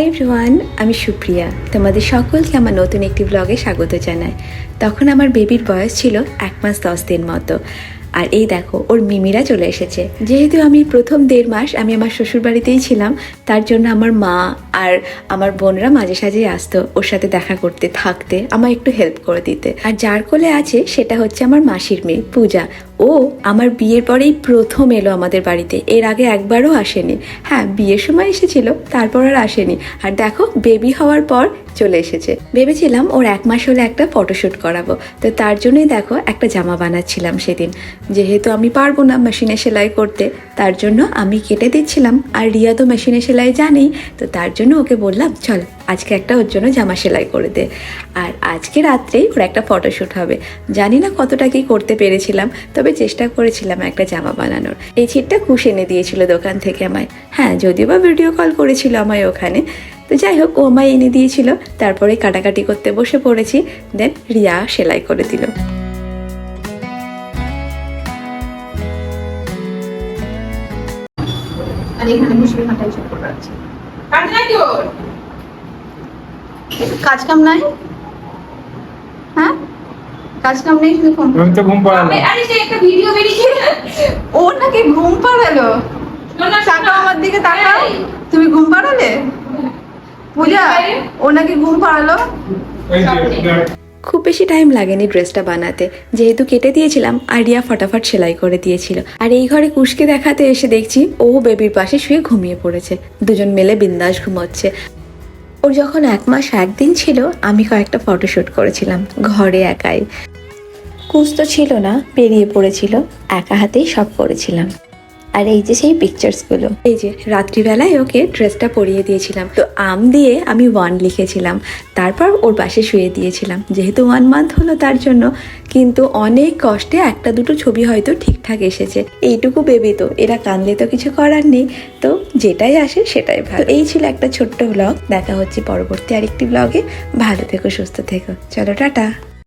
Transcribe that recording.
Hi everyone আমি সুপ্রিয়া। তোমাদের সকলকে আমার নতুন একটি ব্লগে স্বাগত জানাই। তখন আমার বেবির বয়স ছিল এক মাস দশ দিন মতো। আর এই দেখো, ওর মিমিরা চলে এসেছে। যেহেতু আমি প্রথম দেড় মাস আমি আমার শ্বশুর বাড়িতেই ছিলাম, তার জন্য আমার মা আর আমার বোনরা মাঝে সাঝেই আসতো ওর সাথে দেখা করতে, থাকতে আমার একটু হেল্প করে দিতে। আর যার কোলে আছে, সেটা হচ্ছে আমার মাসির মেয়ে, পূজা। ও আমার বিয়ের পরেই প্রথম এলো আমাদের বাড়িতে। এর আগে একবারও আসেনি। হ্যাঁ বিয়ের সময় এসেছিল, তারপর আর আসেনি। আর দেখো বেবি হওয়ার পর চলে এসেছে। ভেবেছিলাম ওর এক মাস হলে একটা ফটোশ্যুট করাবো। তো তার জন্যই দেখো, একটা জামা বানাচ্ছিলাম সেদিন। যেহেতু আমি পারব না মেশিনে সেলাই করতে, তার জন্য আমি কেটে দিচ্ছিলাম। আর রিয়া তো মেশিনে সেলাই জানেই, তো তার জন্য ওকে বললাম, চল, আজকে একটা ওর জন্য জামা সেলাই করে দে। আর আজকে রাত্রেই ওর একটা ফটোশ্যুট হবে। জানি না কতটা কি করতে পেরেছিলাম, তবে চেষ্টা করেছিলাম একটা জামা বানানোর। এই ছিটটা কুশ এনে দিয়েছিল দোকান থেকে আমায়। হ্যাঁ যদিও বা ভিডিও কল করেছিল আমায় ওখানে। তো যাই হোক ও আমায় এনে দিয়েছিল। তারপরে কাটাকাটি করতে বসে পড়েছি। দেন রিয়া সেলাই করে দিল। আর এখানে মুসলিম হাটাই চোখ করে। আছে কাজ কাম নাই? কাজ কাম নেই শুধু ফোন আমি তো ঘুম পাড়ালাম আরে আরে সে একটা ভিডিও বেরিয়েছে। ও নাকি ঘুম পাড়ালো? শোন না, শোন তাকাও আমার দিকে তাকাও। তুমি ঘুম পাড়ালে? পূজা ও নাকি ঘুম পাড়ালো? খুব বেশি টাইম লাগেনি ড্রেসটা বানাতে। যেহেতু কেটে দিয়েছিলাম আর রিয়া ফটাফট সেলাই করে দিয়েছিল। আর এই ঘরে কুশকে দেখাতে এসে দেখছি ও বেবির পাশে শুয়ে ঘুমিয়ে পড়েছে। দুজন মিলে বিন্দাস ঘুমোচ্ছে। ওর যখন এক মাস একদিন ছিল, আমি কয়েকটা ফটোশ্যুট করেছিলাম, ঘরে একাই। কুশ তো ছিল না বেরিয়ে পড়েছিল, একা হাতেই সব করেছিলাম। আর এই যে সেই পিকচার্সগুলো এই যে রাত্রিবেলায় ওকে ড্রেসটা পরিয়ে দিয়েছিলাম। তো আম দিয়ে আমি ওয়ান লিখেছিলাম, তারপর ওর পাশে শুয়ে দিয়েছিলাম। যেহেতু ওয়ান মান্থ হলো তার জন্য, কিন্তু অনেক কষ্টে একটা দুটো ছবি হয়তো ঠিকঠাক এসেছে। এইটুকু বেবি তো, এরা কানলে তো কিছু করার নেই। তো যেটাই আসে সেটাই ভালো। এই ছিল একটা ছোট্ট ব্লগ দেখা হচ্ছে পরবর্তী আরেকটি ব্লগে ভালো থেকো, সুস্থ থেকো। চলো, টাটা।